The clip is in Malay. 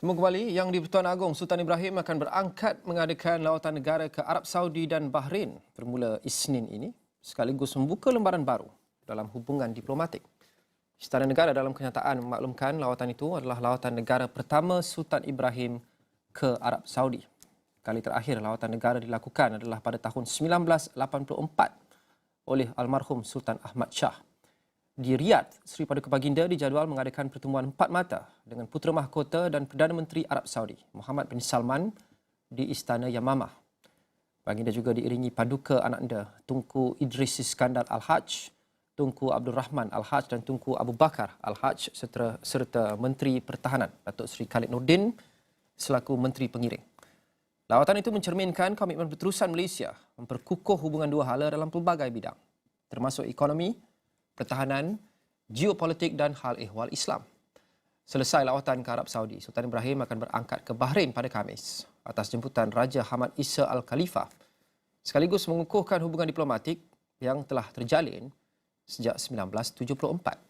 Semua kembali, Yang di-Pertuan Agong Sultan Ibrahim akan berangkat mengadakan lawatan negara ke Arab Saudi dan Bahrain bermula Isnin ini sekaligus membuka lembaran baru dalam hubungan diplomatik. Istana Negara dalam kenyataan memaklumkan lawatan itu adalah lawatan negara pertama Sultan Ibrahim ke Arab Saudi. Kali terakhir lawatan negara dilakukan adalah pada tahun 1984 oleh almarhum Sultan Ahmad Shah di Riyadh, Seri Paduka Baginda dijadual mengadakan pertemuan empat mata dengan Putera Mahkota dan Perdana Menteri Arab Saudi, Muhammad bin Salman, di Istana Yamamah. Baginda juga diiringi paduka anak anda Tunku Idris Iskandar Al-Hajj, Tunku Abdul Rahman Al-Hajj dan Tunku Abu Bakar Al-Hajj serta, serta Menteri Pertahanan Datuk Seri Khalid Nordin selaku Menteri Pengiring. Lawatan itu mencerminkan komitmen berterusan Malaysia memperkukuh hubungan dua hala dalam pelbagai bidang, termasuk ekonomi, pertahanan, geopolitik dan hal ehwal Islam. Selesai lawatan ke Arab Saudi, Sultan Ibrahim akan berangkat ke Bahrain pada Khamis atas jemputan Raja Hamad Isa Al Khalifa sekaligus mengukuhkan hubungan diplomatik yang telah terjalin sejak 1974.